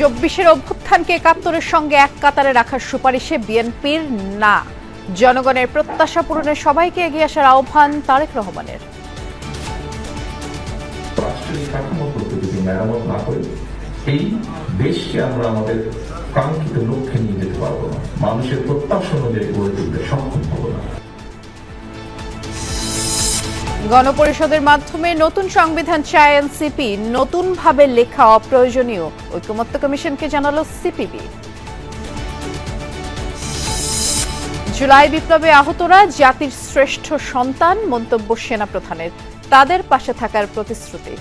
চব্বিশের অভ্যুত্থানকে একাত্তরের সঙ্গে এক কাতারে রাখার সুপারিশে বিএনপির না। জনগণের প্রত্যাশা পূরণে সবাইকে এগিয়ে আসার আহ্বান তারেক রহমানের। এই দেশকে আমরা আমাদের কাঙ্ক্ষিত লক্ষ্যে নিয়ে যেতে পারব না। মানুষের প্রত্যাশা অনুযায়ী গড়ে তুলতে সক্ষম গণপরিষদের মাধ্যমে নতুন সংবিধান চায় এনসিপি। নতুনভাবে লেখা অপ্রয়োজনীয়। ঐকমত্য কমিশনকে জানালো সিপিবি। জুলাই বিপ্লবে আহতরা জাতির শ্রেষ্ঠ সন্তান, মন্তব্য সেনা প্রধানের তাদের পাশে থাকার প্রতিশ্রুতি।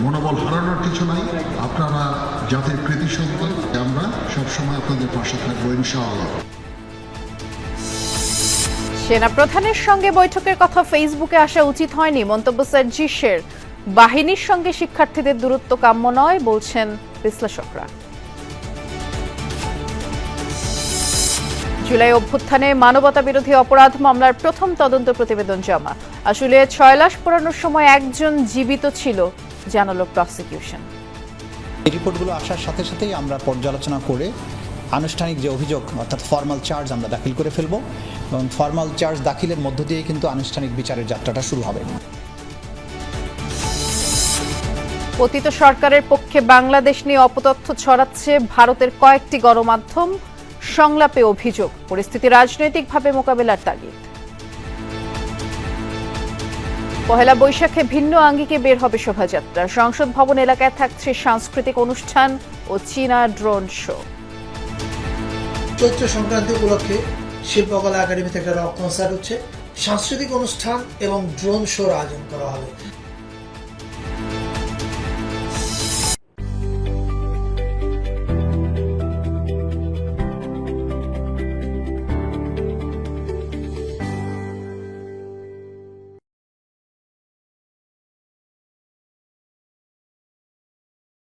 মনোবল হারানোর কিছু নাই। আপনারা জাতির কৃতি আমরা সবসময় আপনাদের পাশে থাকব, ইনশাআল্লাহ। সেনা প্রধানের সঙ্গে বৈঠকের কথা ফেসবুকে আসা উচিত হয়নি। মন্তব্য সার্জিসের বাহিনীর সঙ্গে শিক্ষার্থীদের দূরত্ব কাম্য নয়, বলছেন বিশ্লেষকরা। জুলাই অভ্যুত্থানে মানবতা বিরোধী অপরাধ মামলার প্রথম তদন্ত প্রতিবেদন জমা। আসলে ছয় লাশ পোড়ানোর সময় একজন জীবিত ছিল, জানালো প্রসিকিউশন। এই রিপোর্টগুলো আসার সাথে সাথেই আমরা পর্যালোচনা করে আনুষ্ঠানিক যে অভিযোগ, অর্থাৎ ফর্মাল চার্জ আমরা দাখিল করে ফেলব এবং ফর্মাল চার্জ দাখিলের মধ্য দিয়ে কিন্তু আনুষ্ঠানিক বিচারের যাত্রাটা শুরু হবে। পতিত সরকারের পক্ষে বাংলাদেশ নিয়ে অপতথ্য ছড়াচ্ছে ভারতের কয়েকটি গণমাধ্যম, সংলাপে অভিযোগ, পরিস্থিতি রাজনৈতিকভাবে মোকাবেলার তাগিদ। পহেলা বৈশাখে ভিন্ন আঙ্গিকে বের হবে শোভাযাত্রা। সংসদ ভবন এলাকায় থাকছে সাংস্কৃতিক অনুষ্ঠান ও চীনা ড্রোন শো। চৈত্র সংক্রান্তি উপলক্ষে শিল্পকলা একাডেমি থেকে রক কনসার্ট হচ্ছে। সাংস্কৃতিক অনুষ্ঠান এবং ড্রোন শোর আয়োজন করা হবে।